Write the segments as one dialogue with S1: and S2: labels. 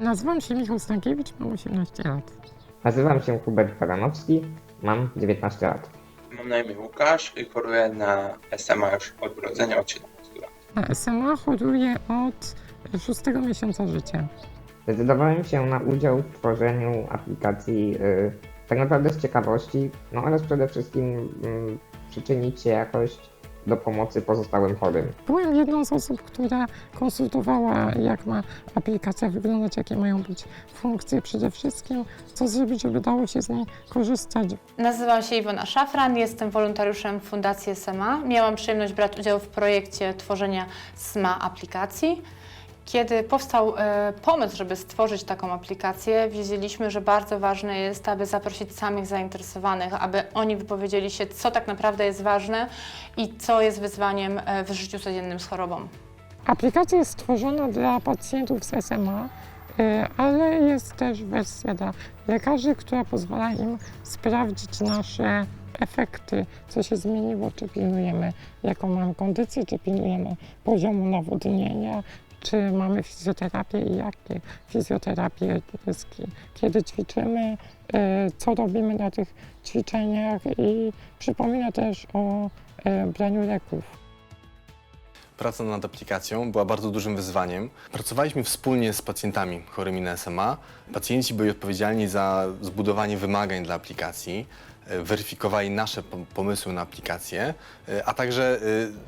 S1: Nazywam się Michał Stankiewicz, mam 18 lat.
S2: Nazywam się Hubert Baranowski, mam 19 lat.
S3: Mam na imię Łukasz i choruję na SMA już od urodzenia, od 17 lat.
S1: Na SMA choruję od 6 miesiąca życia.
S2: Zdecydowałem się na udział w tworzeniu aplikacji yy, tak naprawdę z ciekawości, no oraz przede wszystkim yy, przyczynić się jakoś do pomocy pozostałym chorym.
S1: Byłem jedną z osób, która konsultowała, jak ma aplikacja wyglądać, jakie mają być funkcje przede wszystkim, co zrobić, żeby dało się z niej korzystać.
S4: Nazywam się Iwona Szafran, jestem wolontariuszem Fundacji SMA. Miałam przyjemność brać udział w projekcie tworzenia SMA aplikacji. Kiedy powstał e, pomysł, żeby stworzyć taką aplikację, wiedzieliśmy, że bardzo ważne jest, aby zaprosić samych zainteresowanych, aby oni wypowiedzieli się, co tak naprawdę jest ważne i co jest wyzwaniem e, w życiu codziennym z chorobą.
S1: Aplikacja jest stworzona dla pacjentów z SMA, y, ale jest też wersja dla lekarzy, która pozwala im sprawdzić nasze efekty, co się zmieniło, czy pilnujemy jaką mamy kondycję, czy pilnujemy poziomu nawodnienia, czy mamy fizjoterapię i jakie fizjoterapie, kiedy ćwiczymy, y, co robimy na tych ćwiczeniach i przypomina też o y, braniu leków.
S5: Praca nad aplikacją była bardzo dużym wyzwaniem. Pracowaliśmy wspólnie z pacjentami chorymi na SMA. Pacjenci byli odpowiedzialni za zbudowanie wymagań dla aplikacji, e, weryfikowali nasze pom- pomysły na aplikację, e, a także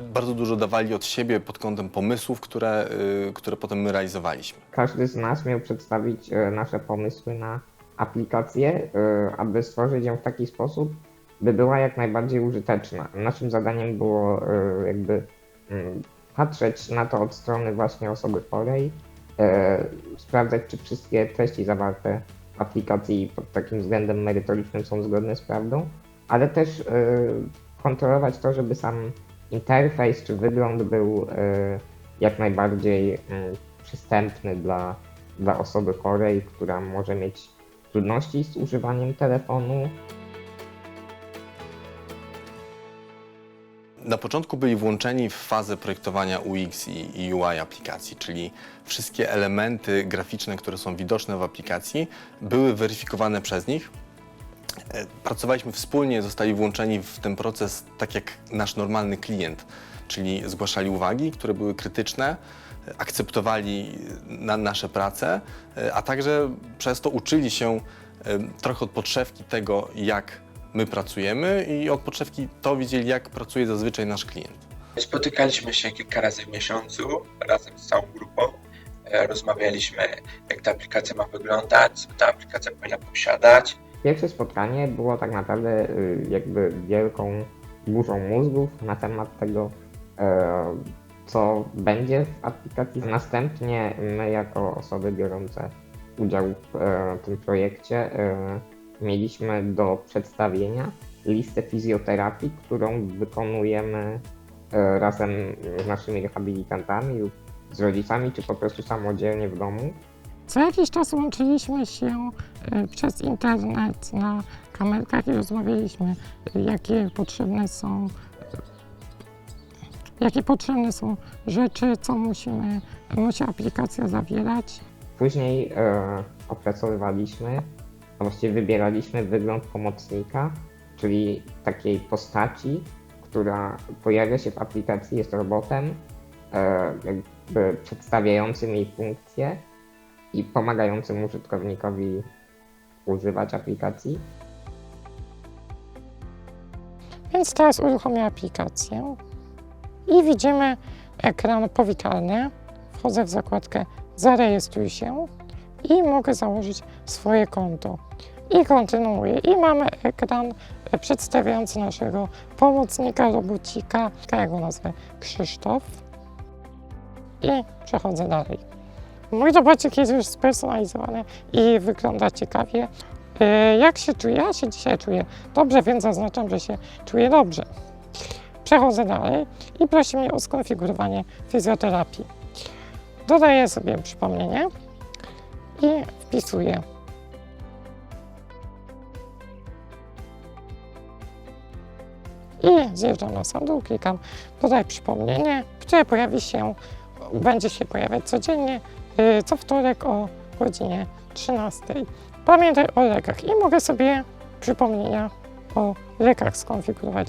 S5: e, bardzo dużo dawali od siebie pod kątem pomysłów, które, e, które potem my realizowaliśmy.
S2: Każdy z nas miał przedstawić e, nasze pomysły na aplikację, e, aby stworzyć ją w taki sposób, by była jak najbardziej użyteczna. Naszym zadaniem było e, jakby mm, patrzeć na to od strony właśnie osoby chorej, e, sprawdzać, czy wszystkie treści zawarte aplikacji pod takim względem merytorycznym są zgodne z prawdą, ale też e, kontrolować to, żeby sam interfejs czy wygląd był e, jak najbardziej mm, przystępny dla, dla osoby chorej, która może mieć trudności z używaniem telefonu.
S5: Na początku byli włączeni w fazę projektowania UX i, UI aplikacji, czyli wszystkie elementy graficzne, które są widoczne w aplikacji, były weryfikowane przez nich. E, Pracowaliśmy wspólnie, zostali włączeni w ten proces tak jak nasz normalny klient, czyli zgłaszali uwagi, które były krytyczne, e, akceptowali na nasze prace, e, a także przez to uczyli się trochę od podszewki tego, jak my pracujemy i od podszewki to widzieli, jak pracuje zazwyczaj nasz klient.
S3: Spotykaliśmy się kilka razy w miesiącu razem z całą grupą. E, Rozmawialiśmy, jak ta aplikacja ma wyglądać, co ta aplikacja powinna posiadać.
S2: Pierwsze spotkanie było tak naprawdę y, jakby wielką burzą mózgów na temat tego, e, co będzie w aplikacji. Następnie my, jako osoby biorące udział w e, tym projekcie, mieliśmy do przedstawienia listę fizjoterapii, którą wykonujemy e, razem z naszymi rehabilitantami lub z rodzicami, czy po prostu samodzielnie w domu.
S1: Co jakiś czas łączyliśmy się e, przez internet na kamerkach i rozmawialiśmy, jakie potrzebne są, jakie potrzebne są rzeczy, co musimy, musi aplikacja zawierać.
S2: Później e, opracowywaliśmy, właściwie wybieraliśmy wygląd pomocnika, czyli takiej postaci, która pojawia się w aplikacji, jest robotem, e, jakby przedstawiającym jej funkcje i pomagającym użytkownikowi używać aplikacji.
S1: Więc teraz uruchomię aplikację i widzimy ekran powitalny. Wchodzę w zakładkę Zarejestruj się i mogę założyć swoje konto. I kontynuuję. I mamy ekran przedstawiający naszego pomocnika, robocika, ja go nazwę Krzysztof. I przechodzę dalej. Mój robocik jest już spersonalizowany i wygląda ciekawie. E, Jak się czuję? Ja się dzisiaj czuję dobrze, więc zaznaczam, że się czuję dobrze. Przechodzę dalej i prosi mnie o skonfigurowanie fizjoterapii. Dodaję sobie przypomnienie i wpisuję. I zjeżdżam na sam klikam dodaj przypomnienie, które pojawi się, będzie się pojawiać codziennie, y, co wtorek o godzinie 13. Pamiętaj o lekach i mogę sobie przypomnienia o lekach skonfigurować.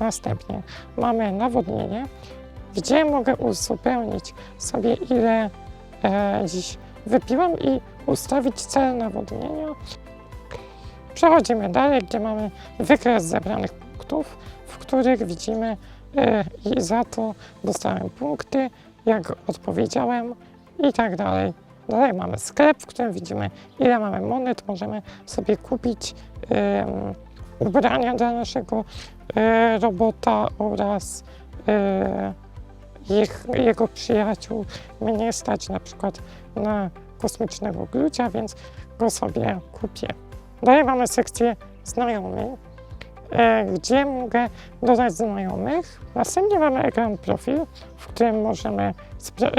S1: Następnie mamy nawodnienie, gdzie mogę uzupełnić sobie ile dziś wypiłam i ustawić cel nawodnienia. Przechodzimy dalej, gdzie mamy wykres zebranych punktów, w których widzimy e, i za to dostałem punkty, jak odpowiedziałem i tak dalej. Dalej mamy sklep, w którym widzimy ile mamy monet, możemy sobie kupić ubrania dla naszego e, robota oraz e, ich, jego przyjaciół. Mnie stać na przykład na kosmicznego glucia, więc go sobie kupię. Dalej mamy sekcję znajomych, e, gdzie mogę dodać znajomych. Następnie mamy ekran profil, w którym możemy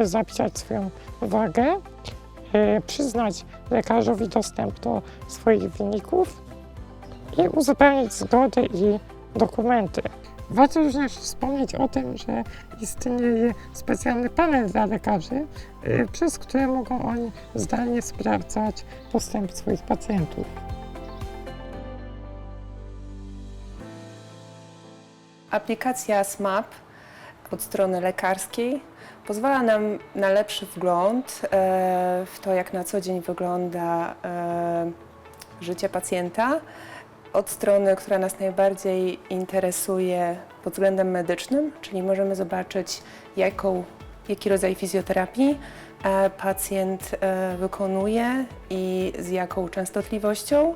S1: zapisać swoją wagę, e, przyznać lekarzowi dostęp do swoich wyników i uzupełnić zgody i dokumenty. Warto również wspomnieć o tym, że istnieje specjalny panel dla lekarzy, y, przez który mogą oni zdalnie sprawdzać dostęp swoich pacjentów.
S6: Aplikacja SMAP od strony lekarskiej pozwala nam na lepszy wgląd e, w to, jak na co dzień wygląda e, życie pacjenta. Od strony, która nas najbardziej interesuje pod względem medycznym, czyli możemy zobaczyć, jaką, jaki rodzaj fizjoterapii e, pacjent e, wykonuje i z jaką częstotliwością.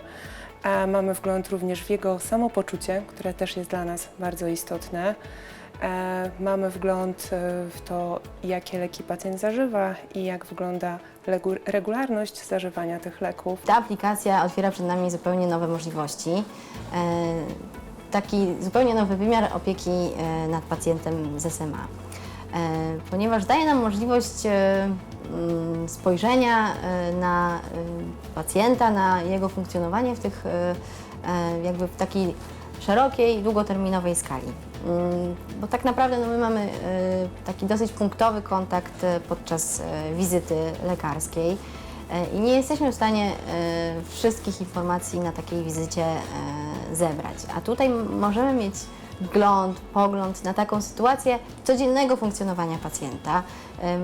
S6: A mamy wgląd również w jego samopoczucie, które też jest dla nas bardzo istotne. E, Mamy wgląd e, w to, jakie leki pacjent zażywa i jak wygląda regularność zażywania tych leków.
S7: Ta aplikacja otwiera przed nami zupełnie nowe możliwości. E, Taki zupełnie nowy wymiar opieki nad pacjentem z SMA. Ponieważ daje nam możliwość mm, spojrzenia na pacjenta, na jego funkcjonowanie w tych jakby w takiej szerokiej, długoterminowej skali. Mm, Bo tak naprawdę no, my mamy e, taki dosyć punktowy kontakt e, podczas e, wizyty lekarskiej. I nie jesteśmy w stanie wszystkich informacji na takiej wizycie zebrać. A tutaj możemy mieć wgląd, pogląd na taką sytuację codziennego funkcjonowania pacjenta.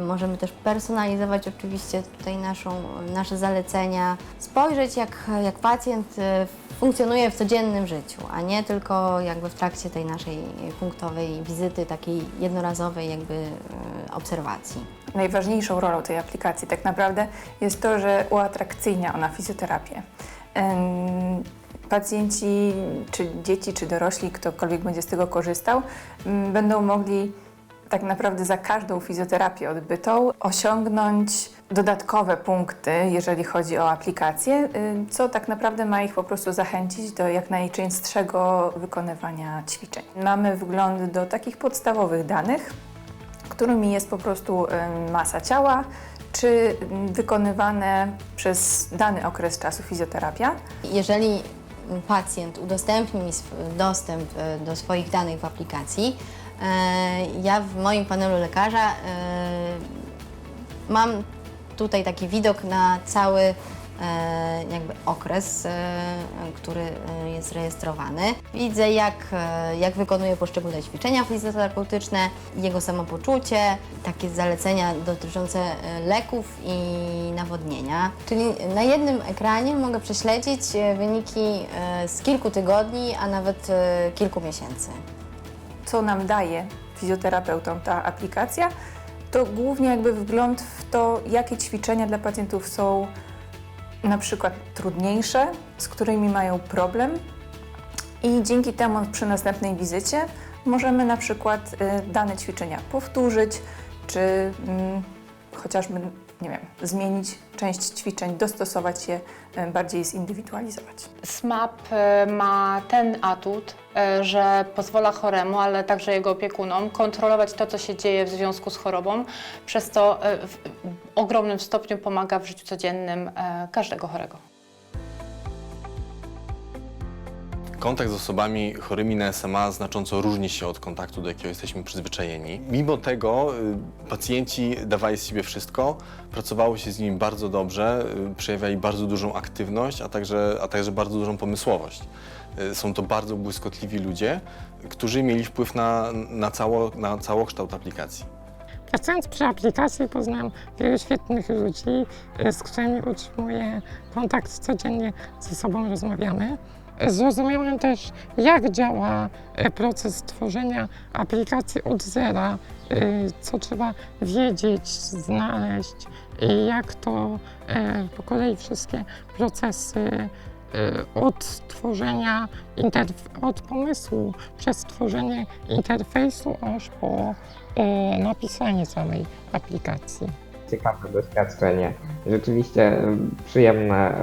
S7: Możemy też personalizować oczywiście tutaj naszą, nasze zalecenia, spojrzeć jak, jak pacjent e, funkcjonuje w codziennym życiu, a nie tylko jakby w trakcie tej naszej punktowej wizyty, takiej jednorazowej jakby e, obserwacji.
S8: Najważniejszą rolą tej aplikacji tak naprawdę jest to, że uatrakcyjnia ona fizjoterapię. Pacjenci, czy dzieci, czy dorośli, ktokolwiek będzie z tego korzystał, m, będą mogli tak naprawdę za każdą fizjoterapię odbytą osiągnąć dodatkowe punkty, jeżeli chodzi o aplikację, y, co tak naprawdę ma ich po prostu zachęcić do jak najczęstszego wykonywania ćwiczeń. Mamy wgląd do takich podstawowych danych, którymi jest po prostu em, masa ciała, czy m, wykonywane przez dany okres czasu fizjoterapia.
S7: Jeżeli pacjent udostępni mi dostęp e, do swoich danych w aplikacji, e, ja w moim panelu lekarza e, mam tutaj taki widok na cały jakby okres, e, który e, jest rejestrowany. Widzę, jak, e, jak wykonuje poszczególne ćwiczenia fizjoterapeutyczne, jego samopoczucie, takie zalecenia dotyczące e, leków i nawodnienia. Czyli na jednym ekranie mogę prześledzić e, wyniki e, z kilku tygodni, a nawet e, kilku miesięcy.
S8: Co nam daje fizjoterapeutom ta aplikacja, to głównie jakby wgląd w to, jakie ćwiczenia dla pacjentów są na przykład trudniejsze, z którymi mają problem i dzięki temu przy następnej wizycie możemy na przykład y, dane ćwiczenia powtórzyć, czy mm, chociażby, nie wiem, zmienić część ćwiczeń, dostosować je, y, bardziej zindywidualizować.
S4: SMAP e, ma ten atut, e, że pozwala choremu, ale także jego opiekunom kontrolować to, co się dzieje w związku z chorobą, przez to e, w ogromnym stopniu pomaga w życiu codziennym e, każdego chorego.
S5: Kontakt z osobami chorymi na SMA znacząco różni się od kontaktu, do jakiego jesteśmy przyzwyczajeni. Mimo tego y, pacjenci dawali z siebie wszystko, pracowało się z nimi bardzo dobrze, y, przejawiali bardzo dużą aktywność, a także, a także bardzo dużą pomysłowość. Y, Są to bardzo błyskotliwi ludzie, którzy mieli wpływ na, na, cało, na całokształt aplikacji.
S1: Pracując przy aplikacji poznałam wielu świetnych ludzi, z którymi utrzymuję kontakt codziennie, ze sobą rozmawiamy. Zrozumiałem też, jak działa e, proces tworzenia aplikacji od zera, e, co trzeba wiedzieć, znaleźć i jak to e, po kolei wszystkie procesy od tworzenia, od pomysłu przez tworzenie interfejsu aż po napisanie samej aplikacji.
S2: ciekawe doświadczenie. Rzeczywiście przyjemne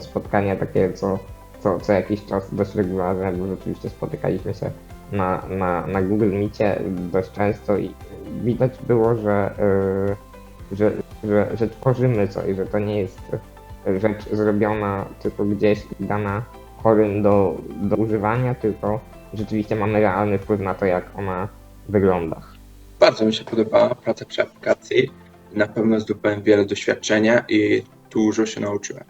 S2: spotkanie takie co, co, co jakiś czas dość regularne, bo rzeczywiście spotykaliśmy się na, na, na Google Meetie dość często i widać było, że, e, że, że, że tworzymy coś, że to nie jest rzecz zrobiona tylko gdzieś dana chorym do, do używania, tylko rzeczywiście mamy realny wpływ na to, jak ona wygląda.
S3: Bardzo mi się podobała praca przy aplikacji. Na pewno zdobyłem wiele doświadczenia i dużo się nauczyłem.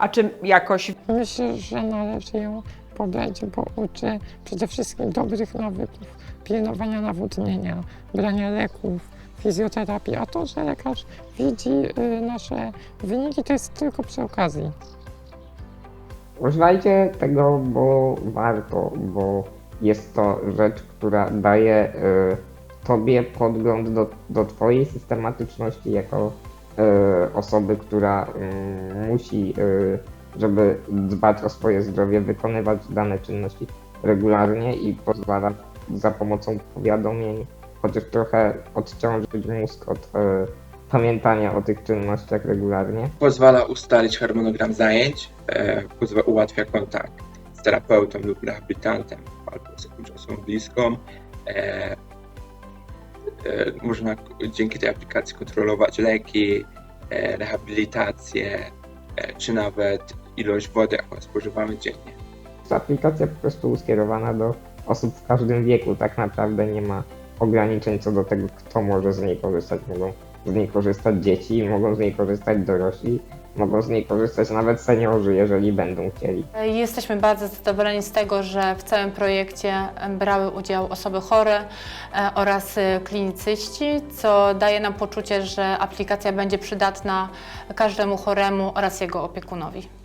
S9: A czy jakoś
S1: Myślę, że należy ją pobrać, bo uczy przede wszystkim dobrych nawyków, pilnowania nawodnienia, brania leków, fizjoterapii, a to, że lekarz widzi y, nasze wyniki, to jest tylko przy okazji.
S2: Używajcie tego, bo warto, bo jest to rzecz, która daje y, Tobie podgląd do, do Twojej systematyczności jako osoby, która y, musi, y, żeby dbać o swoje zdrowie, wykonywać dane czynności regularnie i pozwala za pomocą powiadomień chociaż trochę odciążyć mózg od y, pamiętania o tych czynnościach regularnie.
S3: Pozwala ustalić harmonogram zajęć, e, pozwala, ułatwia kontakt z terapeutą lub rehabilitantem albo z jakąś osobą bliską. E, można dzięki tej aplikacji kontrolować leki, e, rehabilitację, e, czy nawet ilość wody, jaką spożywamy dziennie.
S2: To aplikacja po prostu skierowana do osób w każdym wieku. Tak naprawdę nie ma ograniczeń co do tego, kto może z niej korzystać. Mogą z niej korzystać dzieci, mogą z niej korzystać dorośli, mogą z niej korzystać nawet seniorzy, jeżeli będą chcieli.
S4: Jesteśmy bardzo zadowoleni z tego, że w całym projekcie brały udział osoby chore e, oraz e, klinicyści, co daje nam poczucie, że aplikacja będzie przydatna każdemu choremu oraz jego opiekunowi.